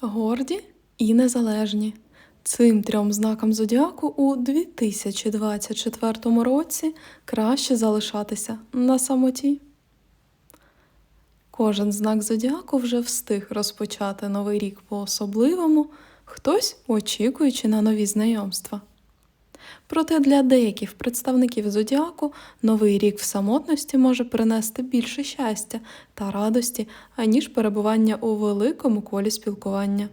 Горді і незалежні. Цим трьом знакам зодіаку у 2024 році краще залишатися на самоті. Кожен знак зодіаку вже встиг розпочати новий рік по-особливому, хтось очікуючи на нові знайомства. Проте для деяких представників зодіаку новий рік в самотності може принести більше щастя та радості, аніж перебування у великому колі спілкування.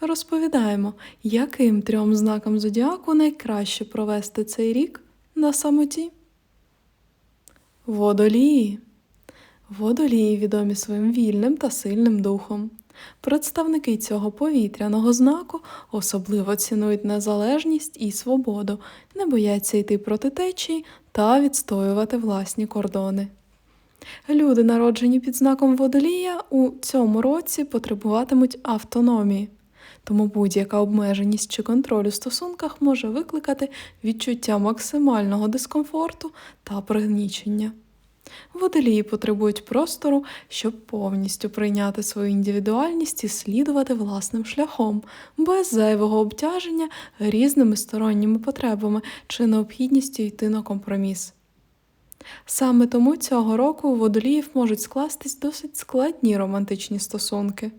Розповідаємо, яким трьом знакам зодіаку найкраще провести цей рік на самоті. Водолії. Водолії відомі своїм вільним та сильним духом. Представники цього повітряного знаку особливо цінують незалежність і свободу, не бояться йти проти течії та відстоювати власні кордони. Люди, народжені під знаком водолія, у цьому році потребуватимуть автономії, тому будь-яка обмеженість чи контроль у стосунках може викликати відчуття максимального дискомфорту та пригнічення. Водолії потребують простору, щоб повністю прийняти свою індивідуальність і слідувати власним шляхом, без зайвого обтяження різними сторонніми потребами чи необхідністю йти на компроміс. Саме тому цього року у водоліїв можуть скластись досить складні романтичні стосунки.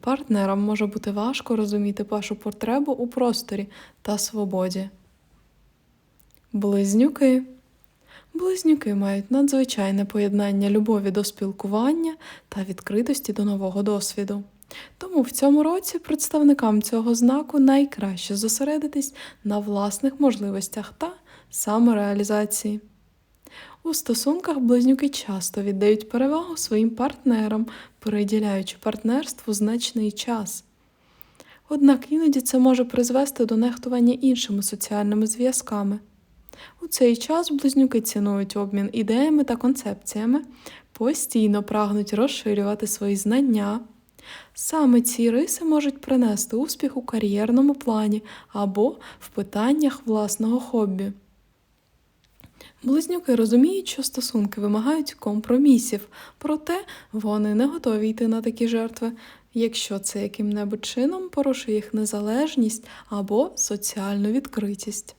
Партнерам може бути важко розуміти вашу потребу у просторі та свободі. Близнюки. Близнюки мають надзвичайне поєднання любові до спілкування та відкритості до нового досвіду. Тому в цьому році представникам цього знаку найкраще зосередитись на власних можливостях та самореалізації. У стосунках близнюки часто віддають перевагу своїм партнерам, приділяючи партнерству значний час. Однак іноді це може призвести до нехтування іншими соціальними зв'язками. У цей час близнюки цінують обмін ідеями та концепціями, постійно прагнуть розширювати свої знання. Саме ці риси можуть принести успіх у кар'єрному плані або в питаннях власного хобі. Близнюки розуміють, що стосунки вимагають компромісів, проте вони не готові йти на такі жертви, якщо це яким-небудь чином порушує їх незалежність або соціальну відкритість.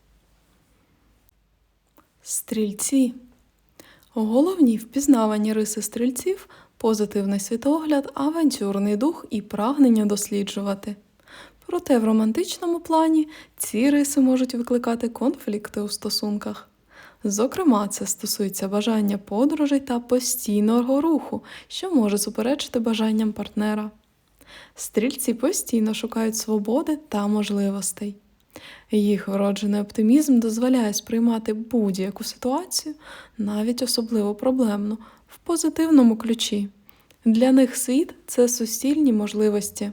Стрільці. Головні впізнавані риси стрільців позитивний світогляд, авантюрний дух і прагнення досліджувати. Проте в романтичному плані ці риси можуть викликати конфлікти у стосунках. Зокрема, це стосується бажання подорожей та постійного руху, що може суперечити бажанням партнера. Стрільці постійно шукають свободи та можливостей. Їх вроджений оптимізм дозволяє сприймати будь-яку ситуацію, навіть особливо проблемну, в позитивному ключі. Для них світ це суцільні можливості,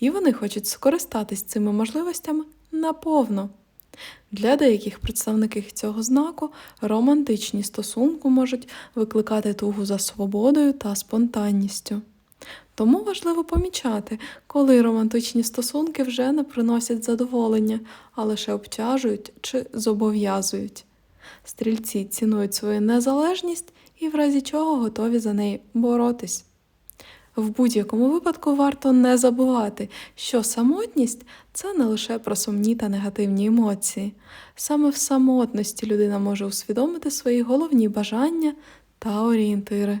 і вони хочуть скористатись цими можливостями наповно. Для деяких представників цього знаку романтичні стосунки можуть викликати тугу за свободою та спонтанністю. Тому важливо помічати, коли романтичні стосунки вже не приносять задоволення, а лише обтяжують чи зобов'язують. Стрільці цінують свою незалежність і в разі чого готові за неї боротись. В будь-якому випадку варто не забувати, що самотність це не лише про сумні та негативні емоції. Саме в самотності людина може усвідомити свої головні бажання та орієнтири.